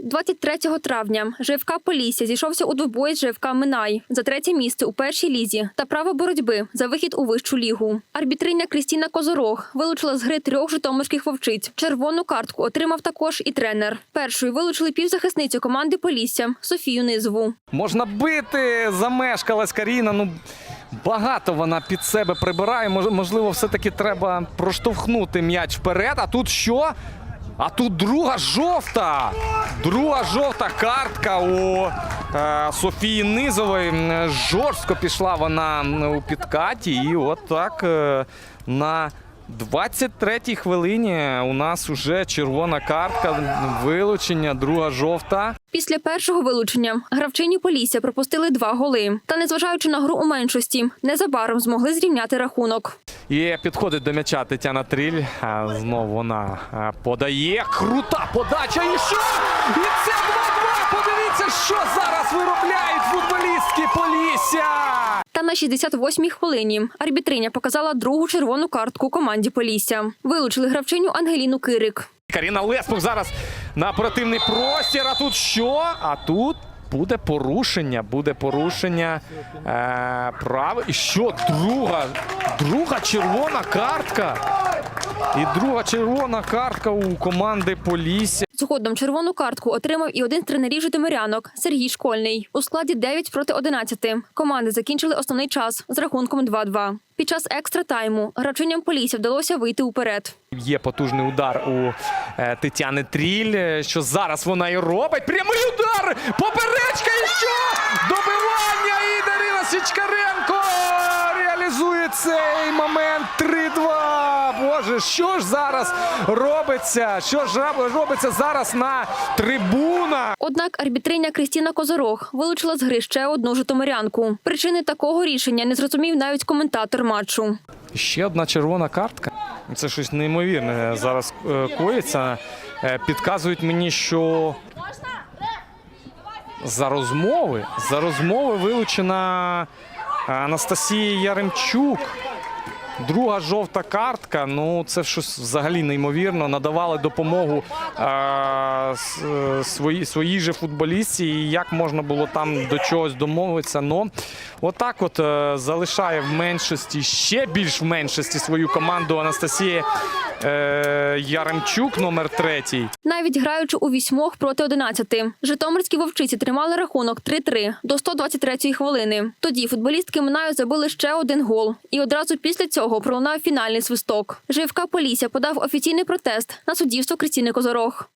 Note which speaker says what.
Speaker 1: 23 травня ЖФК Полісся зійшовся у двобої з ЖФК Минай за третє місце у першій лізі та право боротьби за вихід у вищу лігу. Арбітриня Крістіна Козорог вилучила з гри трьох житомирських вовчиць. Червону картку отримав також і тренер. Першою вилучили півзахисницю команди Полісся Софію Низову.
Speaker 2: Можна бити, замешкалась Каріна. Ну багато вона під себе прибирає. Мож- Можливо, все-таки треба проштовхнути м'яч вперед. А тут що? А тут друга жовта. Друга жовта картка у е, Софії Низової. Жорстко пішла вона у підкаті. І от так е, на 23-й хвилині у нас уже червона картка, вилучення, друга жовта.
Speaker 1: Після першого вилучення гравчині Полісся пропустили два голи. Та, незважаючи на гру у меншості, незабаром змогли зрівняти рахунок.
Speaker 2: І підходить до м'яча Тетяна Тріль. А Знову вона подає. Крута подача. І що? І це 2-2. Подивіться, що зараз виробляють футболістки Полісся.
Speaker 1: Та на 68-й хвилині арбітриня показала другу червону картку команді Полісся. Вилучили гравчиню Ангеліну Кирик.
Speaker 2: Каріна Леспух зараз на оперативний простір. А тут що? А тут буде порушення. Буде порушення е, прав. І що? Друга, друга червона картка. І друга червона картка у команди Полісся.
Speaker 1: Згодом червону картку отримав і один з тренерів житомирянок Сергій Школьний. У складі 9 проти 11. Команди закінчили основний час з рахунком 2-2. Під час екстра тайму гравчиням Полісся вдалося вийти уперед.
Speaker 2: Є потужний удар у Тетяни Тріль. е, Що зараз вона і робить? Прямий удар! Поперечка і що? Добивання! І Дарина Січкаренко реалізує цей момент 3-2. Боже, що ж зараз робиться? Що ж робиться зараз на трибунах?
Speaker 1: Однак арбітриня Крістіна Козорог вилучила з гри ще одну житомирянку. Причини такого рішення не зрозумів навіть коментатор матчу.
Speaker 2: Ще одна червона картка. Це щось неймовірне зараз е, коїться. Е, Підказують мені, що за розмови, за розмови вилучена Анастасія Яремчук. Друга жовта картка. Ну це щось взагалі неймовірно. Надавали допомогу е, свої, своїй же футболістці. І як можна було там до чогось домовитися. Ну отак, от е, залишає в меншості ще більш в меншості свою команду Анастасія е, Яремчук, номер третій.
Speaker 1: Навіть граючи у вісьмох проти 11, житомирські вовчиці тримали рахунок 3-3 до 123-ї хвилини. Тоді футболістки Минаю забили ще один гол, і одразу після цього пролунав фінальний свисток. Живка Полісся подав офіційний протест на суддівство Кристіни Козорог.